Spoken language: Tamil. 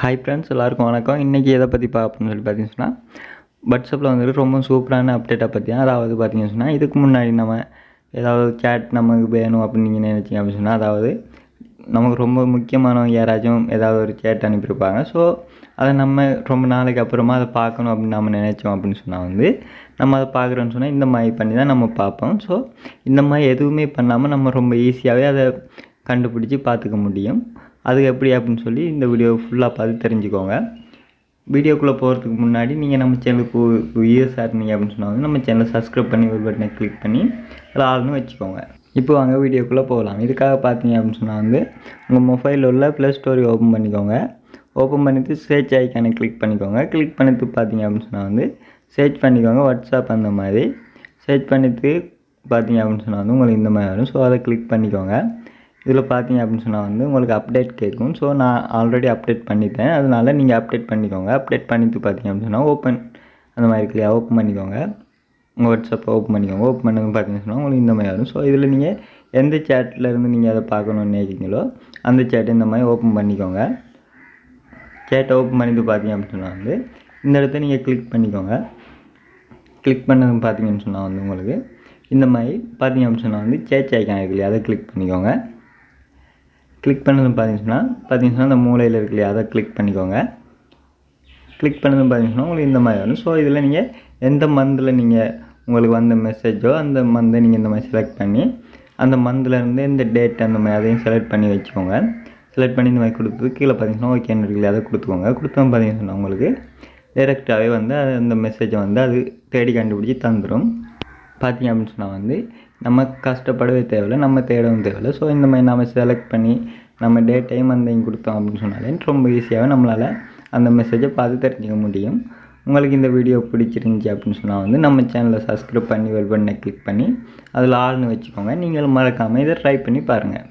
ஹாய் ஃப்ரெண்ட்ஸ் எல்லாருக்கும் வணக்கம். இன்றைக்கி எதை பற்றி பார்ப்போம்னு சொல்லி பார்த்தீங்கன்னா வாட்ஸ்அப்பில் வந்துட்டு ரொம்ப சூப்பரான அப்டேட்டை பற்றி அதாவது பார்த்தீங்கன்னு சொன்னால் இதுக்கு முன்னாடி நம்ம ஏதாவது சேட் நமக்கு வேணும் அப்படின்னு நீங்கள் நினச்சிங்க அப்படின்னு சொன்னால் அதாவது நமக்கு ரொம்ப முக்கியமானவங்க யாராச்சும் ஏதாவது ஒரு சேட் அனுப்பியிருப்பாங்க. ஸோ அதை நம்ம ரொம்ப நாளைக்கு அப்புறமா அதை பார்க்கணும் அப்படின்னு நம்ம நினச்சோம் அப்படின்னு சொன்னால் வந்து நம்ம அதை பார்க்குறோன்னு சொன்னால் இந்த மாதிரி பண்ணி தான் நம்ம பார்ப்போம். ஸோ இந்த மாதிரி எதுவுமே பண்ணாமல் நம்ம ரொம்ப ஈஸியாகவே அதை கண்டுபிடிச்சி பார்த்துக்க முடியும். அது எப்படி அப்படின்னு சொல்லி இந்த வீடியோ ஃபுல்லாக பார்த்து தெரிஞ்சுக்கோங்க. வீடியோக்குள்ளே போகிறதுக்கு முன்னாடி நீங்கள் நம்ம சேனலுக்கு வியூஸாக இருந்தீங்க அப்படின்னு சொன்னாங்க நம்ம சேனலை சப்ஸ்கிரைப் பண்ணி ஒரு பட்டனை கிளிக் பண்ணி அதில் ஆள்னு வச்சுக்கோங்க. இப்போ வாங்க வீடியோக்குள்ளே போகலாம். இதுக்காக பார்த்தீங்க அப்படின்னு சொன்னால் வந்து உங்கள் மொபைலில் உள்ள ப்ளே ஸ்டோரி ஓப்பன் பண்ணிக்கோங்க. ஓப்பன் பண்ணிவிட்டு சர்ச் ஐக்கானை கிளிக் பண்ணிக்கோங்க. கிளிக் பண்ணிட்டு பார்த்தீங்க அப்படின்னு சொன்னால் வந்து சர்ச் பண்ணிக்கோங்க. வாட்ஸ்அப் அந்த மாதிரி. சர்ச் பண்ணிட்டு பார்த்தீங்க அப்படின்னு சொன்னால் வந்து உங்களுக்கு இந்த மாதிரி வரும். ஸோ அதை கிளிக் பண்ணிக்கோங்க. இதில் பார்த்தீங்க அப்படின்னு சொன்னால் வந்து உங்களுக்கு அப்டேட் கேட்கும். ஸோ நான் ஆல்ரெடி அப்டேட் பண்ணிட்டேன். அதனால் நீங்கள் அப்டேட் பண்ணிக்கோங்க. அப்டேட் பண்ணிட்டு பார்த்தீங்க அப்படின்னு சொன்னால் ஓப்பன் அந்த மாதிரி இல்லையா? ஓப்பன் பண்ணிக்கோங்க. உங்கள் வாட்ஸ்அப்பை ஓப்பன் பண்ணிக்கோங்க. ஓப்பன் பண்ணது பார்த்தீங்கன்னு சொன்னால் உங்களுக்கு இந்த மாதிரி வரும். ஸோ இதில் நீங்கள் எந்த சேட்டில் இருந்து நீங்கள் அதை பார்க்கணுன்னு நினைக்கிறீங்களோ அந்த சேட்டை இந்த மாதிரி ஓப்பன் பண்ணிக்கோங்க. சேட்டை ஓப்பன் பண்ணிட்டு பார்த்தீங்க அப்படின்னு சொன்னால் வந்து இந்த இடத்த நீங்கள் கிளிக் பண்ணிக்கோங்க. கிளிக் பண்ணது பார்த்தீங்கன்னு சொன்னால் வந்து உங்களுக்கு இந்த மாதிரி பார்த்தீங்க அப்படின்னு சொன்னால் வந்து சேட் ஐக்கான் இருக்கு இல்லையா? அதை கிளிக் பண்ணிக்கோங்க. கிளிக் பண்ணதும் பார்த்தீங்கன்னா பார்த்தீங்கன்னா அந்த மூலையில் இருக்கு இல்லையா? அதை கிளிக் பண்ணிக்கோங்க. கிளிக் பண்ணதும் பார்த்தீங்கன்னா உங்களுக்கு இந்த மாதிரி வரும். ஸோ இதில் நீங்கள் எந்த மந்தில் நீங்கள் உங்களுக்கு வந்த மெசேஜோ அந்த மந்தை நீங்கள் இந்த மாதிரி செலக்ட் பண்ணி அந்த மந்தில் இருந்து எந்த டேட் அந்த மாதிரி அதையும் செலக்ட் பண்ணி வச்சுக்கோங்க. செலக்ட் பண்ணி இந்த மாதிரி கொடுத்து கீழே பார்த்தீங்கன்னா ஓகேன்னு இருக்கு அதை கொடுத்துக்கோங்க. கொடுத்தோம் பார்த்தீங்கன்னா உங்களுக்கு டைரெக்டாகவே வந்து அது அந்த மெசேஜை வந்து அது தேடி கண்டுபிடிச்சி தந்துடும் பார்த்தீங்க அப்படின்னு சொன்னால் வந்து நம்ம கஷ்டப்படவே தேவையில்லை நம்ம தேடவும் தேவையில்லை. ஸோ இந்த மாதிரி நம்ம செலக்ட் பண்ணி நம்ம டே டைம் அந்த இங்கே கொடுத்தோம் அப்படின்னு சொன்னாலே ரொம்ப ஈஸியாகவே நம்மளால் அந்த மெசேஜை பார்த்து தெரிஞ்சுக்க முடியும். உங்களுக்கு இந்த வீடியோ பிடிச்சிருந்துச்சி அப்படின்னு சொன்னால் வந்து நம்ம சேனலை சப்ஸ்கிரைப் பண்ணி வெல் பண்ணை கிளிக் பண்ணி அதில் ஆள்னு வச்சுக்கோங்க. நீங்களும் மறக்காமல் இதை ட்ரை பண்ணி பாருங்கள்